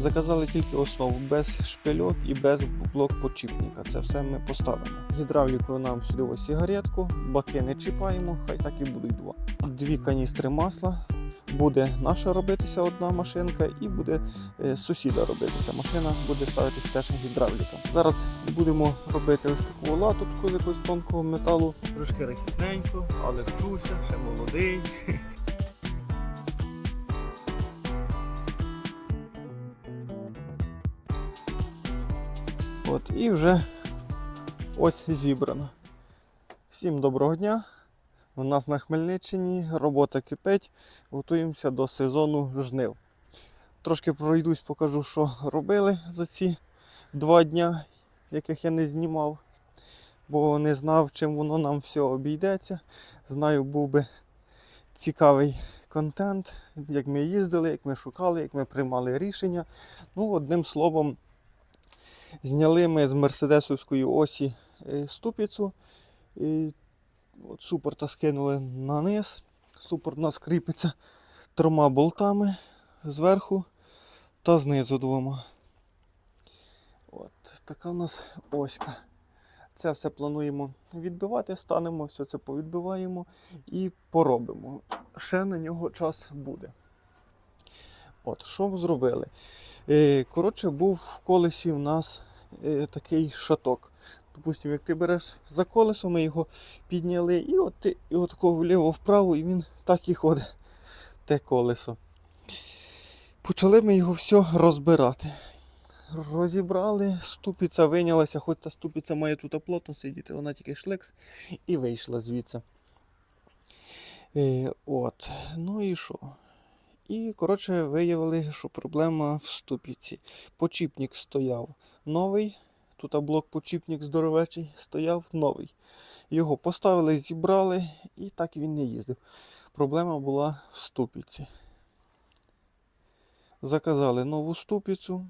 Заказали тільки основу без шпильок і без блок-подчіпника. Це все ми поставимо. Гідравліку нам сюди ось сигаретку, баки не чіпаємо, хай так і будуть два. Дві каністри масла. Буде наша робитися одна машинка, і буде е, сусіда робитися. Машина буде ставитися теж гідравліка. Зараз будемо робити ось таку латочку з якогось тонкого металу. Трошки рахітненько, але вчуся, ще молодий. От, і вже ось зібрано. Всім доброго дня. У нас на Хмельниччині робота кипить, готуємося до сезону жнив. Трошки пройдусь, покажу, що робили за ці два дня, яких я не знімав, бо не знав, чим воно нам все обійдеться. Знаю, був би цікавий контент, як ми їздили, як ми шукали, як ми приймали рішення. Ну, одним словом, зняли ми з мерседесовської осі е, ступицю. І От супорта скинули на низ. Супорт у нас кріпиться трьома болтами зверху та знизу двома. От така у нас оська. Це все плануємо відбивати, станемо, все це повідбиваємо і поробимо. Ще на нього час буде. От, що зробили? Е, коротше, був в колесі в нас е, такий шаток. Допустимо, як ти береш за колесо, ми його підняли, і от ти його тако вліво-вправо, і він так і ходить, те колесо. Почали ми його все розбирати. Розібрали, ступиця вийнялася, хоч та ступиця має тут плотно сидіти, вона тільки шлекс і вийшла звідси. Е, от, ну і що? І, коротше, виявили, що проблема в ступіці. Почіпник стояв новий, тут блок почіпник здоровечий стояв новий. Його поставили, зібрали і так він не їздив. Проблема була в ступіці. Заказали нову ступицю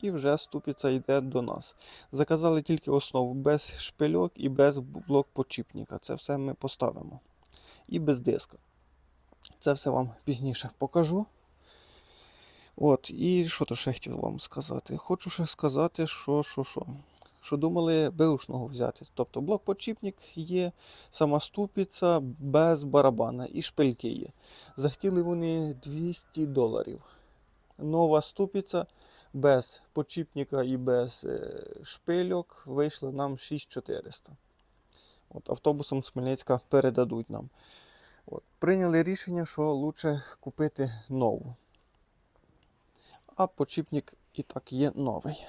і вже ступиця йде до нас. Заказали тільки основу без шпильок і без блок почіпника. Це все ми поставимо. І без диска. Це все вам пізніше покажу. От, і що то ще хотів вам сказати? Хочу ще сказати, що, що, що. Що думали беушного взяти. Тобто блок-подчіпник є, сама ступиця без барабана і шпильки є. Захотіли вони 200 доларів. Нова ступиця без подчіпника і без е, шпильок вийшла нам 6400. От, автобусом з Хмельницька передадуть нам. От, прийняли рішення, що краще купити нову. А почіпник і так є новий.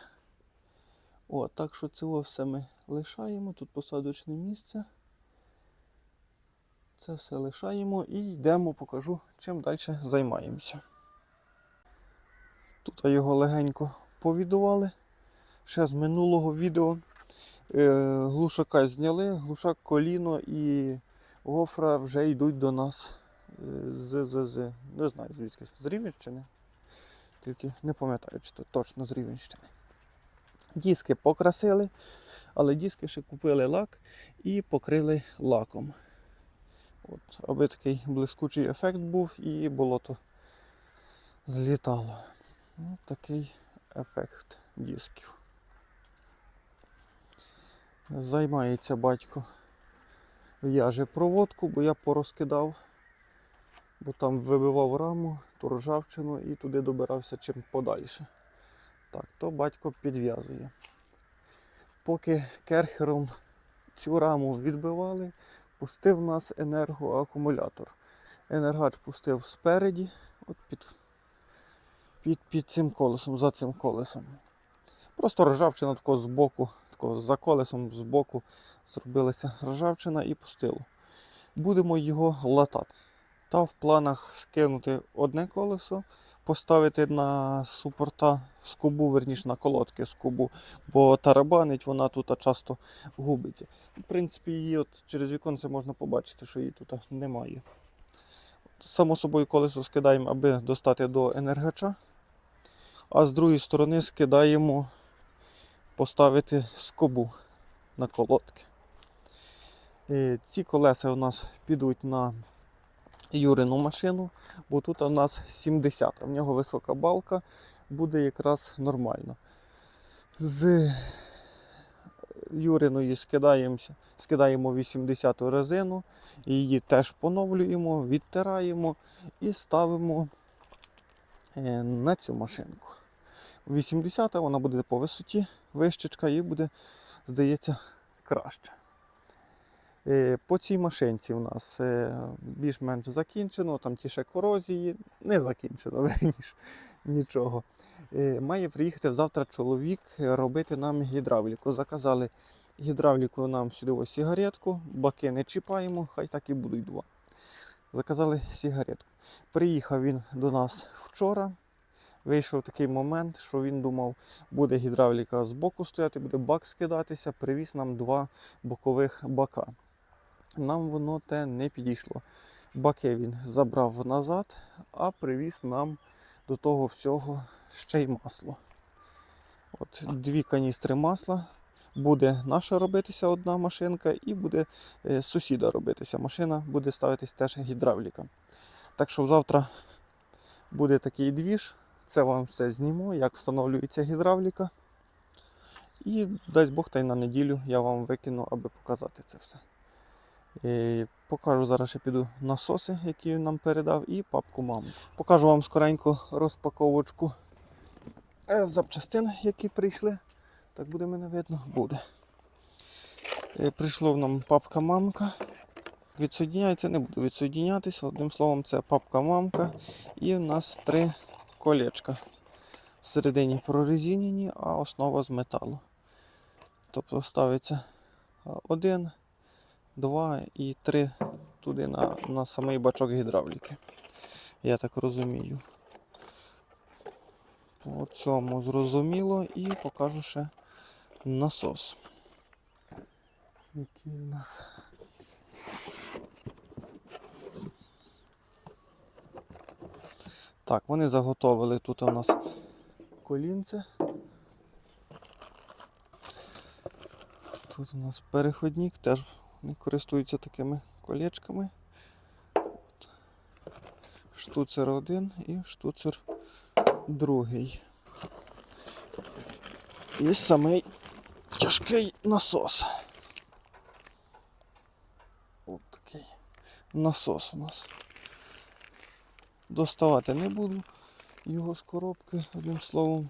О, так що цього все ми лишаємо. Тут посадочне місце. Це все лишаємо і йдемо, покажу, чим далі займаємося. Тут його легенько повідували. Ще з минулого відео е, глушака зняли, глушак коліно і гофра вже йдуть до нас е, з, з, з не знаю звідки, з Рівненщини. Тільки не пам'ятаю, чи то точно з Рівненщини. Диски покрасили, але диски ще купили лак і покрили лаком. От, аби такий блискучий ефект був і болото злітало. Ось такий ефект дисків. Займається батько. В'яже проводку, бо я порозкидав, бо там вибивав раму, ту ржавчину і туди добирався чим подальше. Так, то батько підв'язує. Поки керхером цю раму відбивали, пустив нас енергоакумулятор. Енергач пустив спереді, от під, під, під цим колесом, за цим колесом. Просто ржавчина тако з боку, тако за колесом з боку зробилася ржавчина і пустило. Будемо його латати. Та в планах скинути одне колесо, поставити на супорта скобу, верніше на колодки скобу, бо тарабанить вона тут часто губиться. В принципі, її от через віконце можна побачити, що її тут немає. Само собою колесо скидаємо, аби достати до енергача, а з другої сторони скидаємо поставити скобу на колодки. Е, Ці колеса у нас підуть на Юрину машину, бо тут у нас 70, в нього висока балка, буде якраз нормально. З Юриної скидаємося, скидаємо 80-ту резину, її теж поновлюємо, відтираємо і ставимо е, на цю машинку. 80-та вона буде по висоті, вищечка і буде, здається, краще. Е, По цій машинці у нас е, більш-менш закінчено, там ті ще корозії, не закінчено, верніше, нічого. Е, Має приїхати завтра чоловік робити нам гідравліку. Заказали гідравліку нам сюди ось сигаретку, баки не чіпаємо, хай так і будуть два. Заказали сигаретку. Приїхав він до нас вчора. Вийшов такий момент, що він думав, буде гідравліка з боку стояти, буде бак скидатися, привіз нам два бокових бака. Нам воно те не підійшло. Баки він забрав назад, а привіз нам до того всього ще й масло. От Дві каністри масла. Буде наша робитися одна машинка, і буде е, сусіда робитися машина, буде ставитись теж гідравліка. Так що завтра буде такий двіж. Це вам все зніму, як встановлюється гідравліка. І дасть Бог та й на неділю я вам викину, аби показати це все. І покажу зараз ще піду насоси, які нам передав, і папку маму. Покажу вам скоренько розпаковочку е, запчастин, які прийшли. Так буде мене видно? Буде. Е, Прийшло нам папка мамка. Відсоединяється, не буду відсоединятися. Одним словом, це папка мамка. І в нас три колечка. Всередині прорезинені, а основа з металу. Тобто ставиться один, два і три туди на, на самий бачок гідравліки. Я так розумію. По цьому зрозуміло і покажу ще насос. Який у нас. Так, вони заготовили тут у нас колінце. Тут у нас переходник, теж вони користуються такими колечками. От. Штуцер один і штуцер другий. І самий тяжкий насос. От такий насос у нас. Доставати не буду його з коробки, одним словом.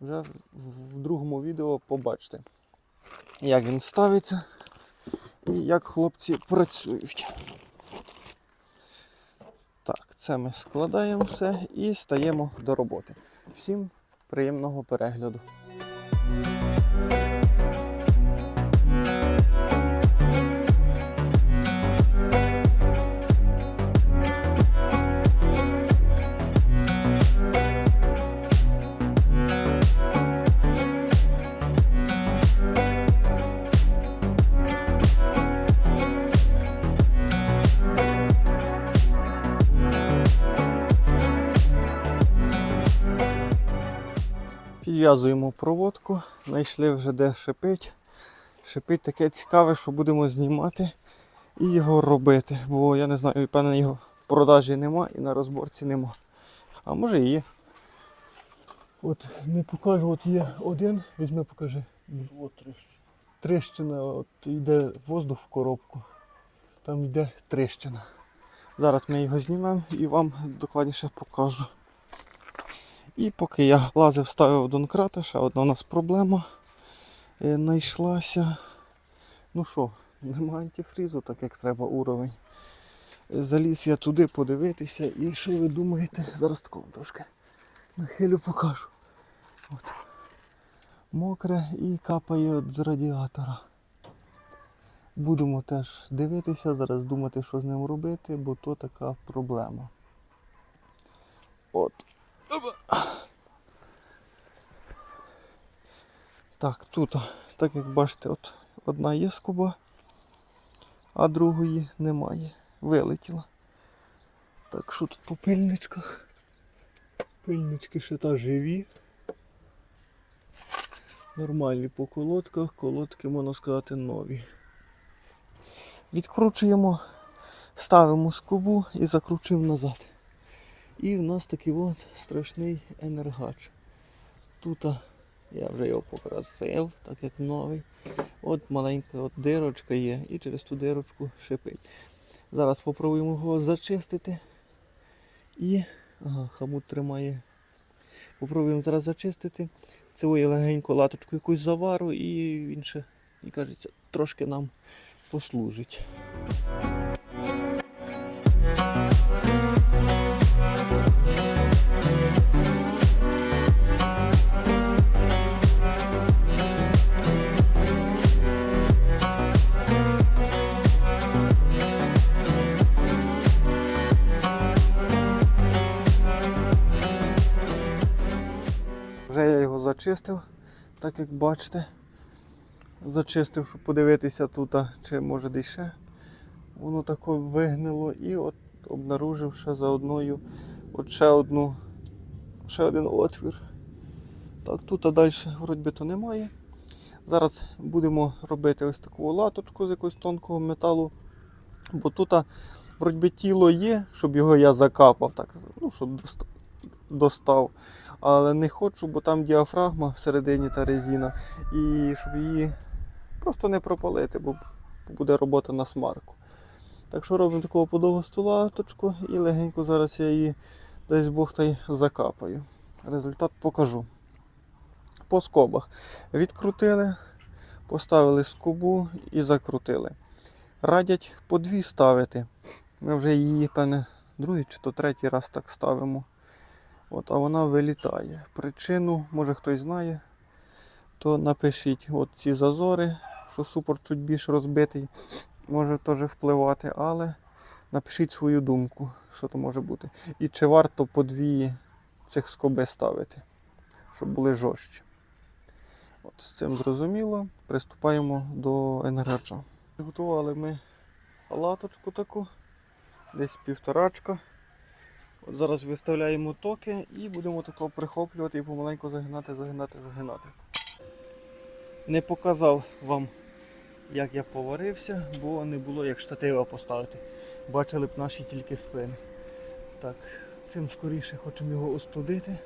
Вже в, другому відео побачите, як він ставиться і як хлопці працюють. Так, це ми складаємо все і стаємо до роботи. Всім приємного перегляду. Підв'язуємо проводку, знайшли вже де шипить. Шипить таке цікаве, що будемо знімати і його робити. Бо я не знаю, певно, його в продажі нема і на розборці нема. А може і є. От не покажу, от є один, візьми, покажи. От трещина. Трещина, от йде воздух в коробку. Там йде трещина. Зараз ми його знімемо і вам докладніше покажу. І поки я лазив, ставив донкрата, ще одна у нас проблема е, знайшлася. Ну що, нема антифрізу, так як треба уровень. Е, Заліз я туди подивитися і що ви думаєте? Зараз такого трошки нахилю покажу. От. Мокре і капає з радіатора. Будемо теж дивитися, зараз думати, що з ним робити, бо то така проблема. От. Так, тут, так як бачите, от одна є скоба, а другої немає. Вилетіла. Так, що тут по пильничках? Пильнички ще та живі. Нормальні по колодках, колодки, можна сказати, нові. Відкручуємо, ставимо скобу і закручуємо назад. І в нас такий от страшний енергач. Тут я вже його покрасив, так як новий. От маленька от дирочка є, і через ту дирочку шипить. Зараз спробуємо його зачистити. І. Ага, хамут тримає. Попробуємо зараз зачистити. Цілує легенько латочку якусь завару і він ще, і кажеться, трошки нам послужить. Зачистив, так як бачите. Зачистив, щоб подивитися тут, чи може десь ще. Воно тако вигнило і от обнаружив ще за одною от ще одну, ще один отвір. Так, тут а далі вроді то немає. Зараз будемо робити ось таку латочку з якогось тонкого металу. Бо тут вроді тіло є, щоб його я закапав, так, ну, щоб достав. Але не хочу, бо там діафрагма всередині та резина. І щоб її просто не пропалити, бо буде робота на смарку. Так що робимо таку подовгосту латочку і легенько зараз я її десь Бог та й закапаю. Результат покажу. По скобах. Відкрутили, поставили скобу і закрутили. Радять по дві ставити. Ми вже її, певне, другий чи то третій раз так ставимо. От, а вона вилітає. Причину, може хтось знає, то напишіть от ці зазори, що супорт чуть більш розбитий, може теж впливати, але напишіть свою думку, що то може бути. І чи варто по дві цих скоби ставити, щоб були жорстче. От з цим зрозуміло. Приступаємо до енергача. Готували ми латочку таку, десь півторачка. От зараз виставляємо токи і будемо такого прихоплювати і помаленьку загинати, загинати, загинати. Не показав вам, як я поварився, бо не було як штатива поставити. Бачили б наші тільки спини. Так, чим скоріше хочемо його остудити,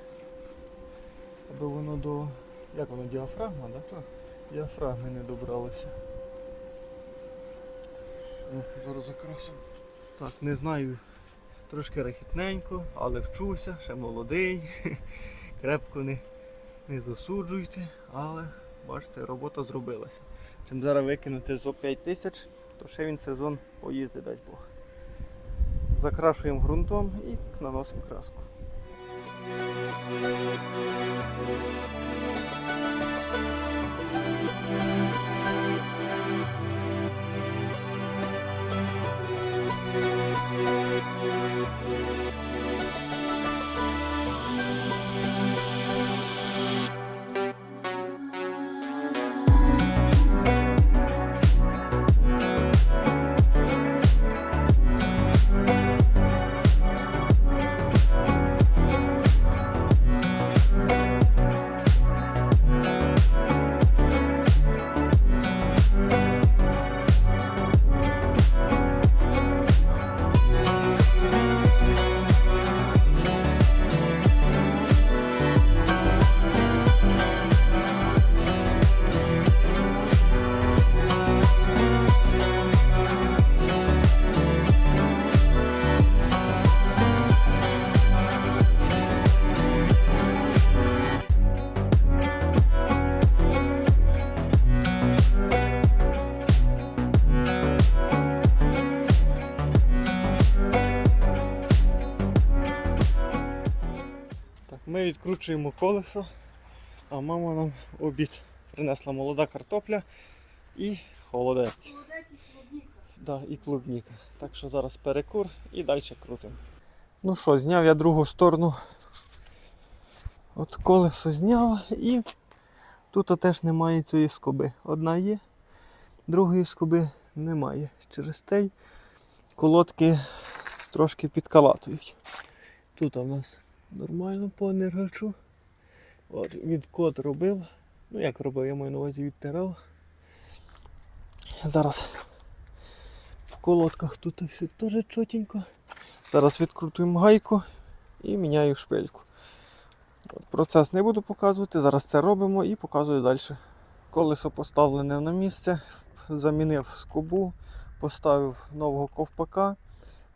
аби воно до. Як воно, діафрагма, да? Так. Діафрагми не добралося. Зараз закрасимо. Так, не знаю, трошки рахітненько, але вчуся, ще молодий. Крепко не, не засуджуйте, але бачите, робота зробилася. Чим зараз викинути зо 5 тисяч, то ще він сезон поїздить, дасть Бог. Закрашуємо ґрунтом і наносимо краску. Ми відкручуємо колесо, а мама нам обід принесла молода картопля і холодець. Да, і клубніка. Так що зараз перекур і далі крутимо. Ну що, зняв я другу сторону. От колесо зняв і тут теж немає цієї скоби. Одна є, другої скоби немає. Через те колодки трошки підкалатують. Тут у нас нормально по енергачу. От, відкот робив. Ну як робив, я маю на увазі відтирав. Зараз в колодках тут все теж чотенько. Зараз відкрутуємо гайку і міняю шпильку. От, процес не буду показувати, зараз це робимо і показую далі. Колесо поставлене на місце, замінив скобу, поставив нового ковпака.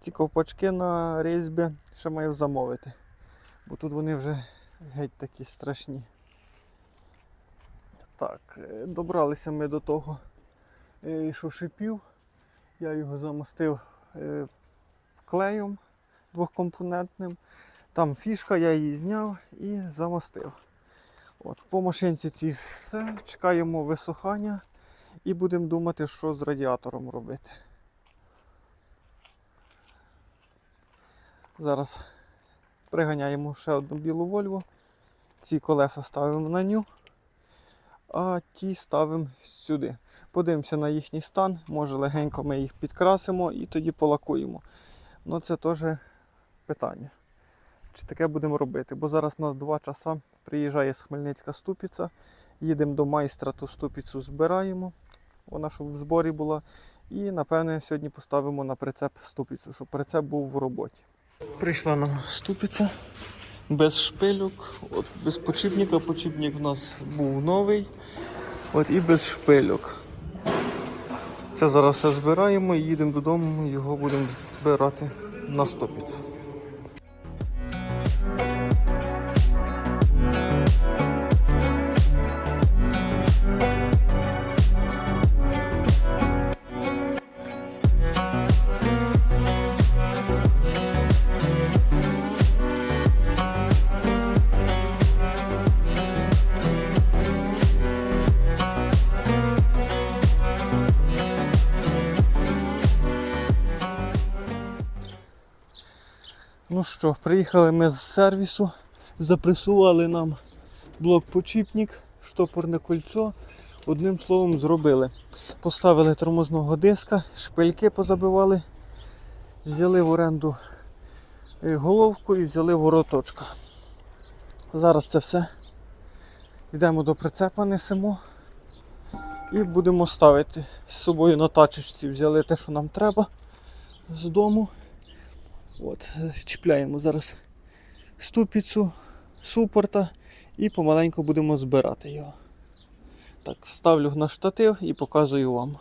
Ці ковпачки на різьбі ще маю замовити. Бо тут вони вже геть такі страшні. Так, е, добралися ми до того, е, що шипів. Я його замостив е, клеєм двохкомпонентним. Там фішка, я її зняв і замостив. От, по машинці ці все, чекаємо висохання і будемо думати, що з радіатором робити. Зараз приганяємо ще одну білу Вольву. Ці колеса ставимо на ню, а ті ставимо сюди. Подивимося на їхній стан, може легенько ми їх підкрасимо і тоді полакуємо. Ну це теж питання. Чи таке будемо робити? Бо зараз на 2 часа приїжджає з Хмельницька ступіця, їдемо до майстра, ту ступіцю збираємо. Вона щоб в зборі була. І напевне сьогодні поставимо на прицеп ступіцю, щоб прицеп був в роботі. Прийшла нам ступиця без шпильок, от без почіпника. Почіпник у нас був новий. От і без шпильок. Це зараз все збираємо і їдемо додому, його будемо збирати на ступицю. Що, приїхали ми з сервісу, запресували нам блок-почіпник, штопорне кольцо. Одним словом, зробили. Поставили тормозного диска, шпильки позабивали, взяли в оренду е, головку і взяли вороточка. Зараз це все. Йдемо до прицепа, несемо і будемо ставити. З собою на тачечці взяли те, що нам треба з дому. От, чіпляємо зараз ступіцю супорта і помаленьку будемо збирати його. Так, ставлю на штатив і показую вам.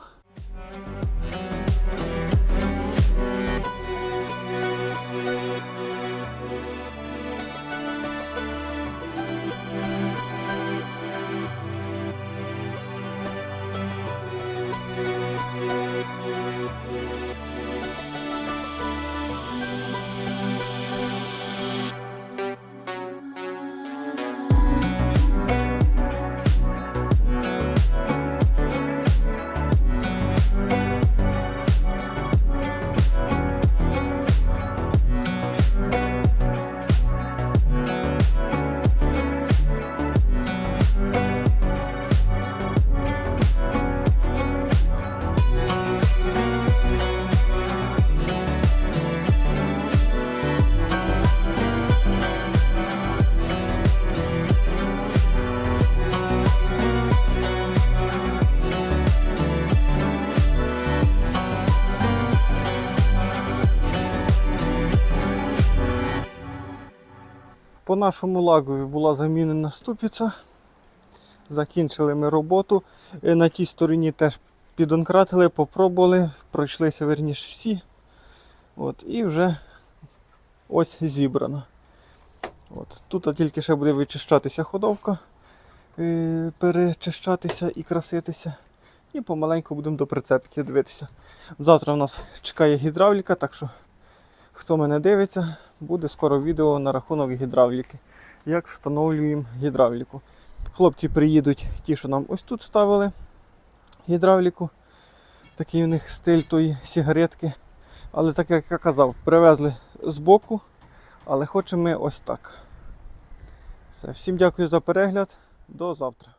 Нашому лагові була замінена ступиця. Закінчили ми роботу. Е, На тій стороні теж підонкратили, попробували, пройшлися верніше всі. От, і вже ось зібрано. От. Тут тільки ще буде вичищатися ходовка, е, перечищатися і краситися. І помаленьку будемо до прицепки дивитися. Завтра в нас чекає гідравліка, так що хто мене дивиться, буде скоро відео на рахунок гідравліки. Як встановлюємо гідравліку. Хлопці приїдуть, ті, що нам ось тут ставили гідравліку. Такий у них стиль тої сигаретки. Але так як я казав, привезли з боку, але хочемо ми ось так. Все. Всім дякую за перегляд. До завтра.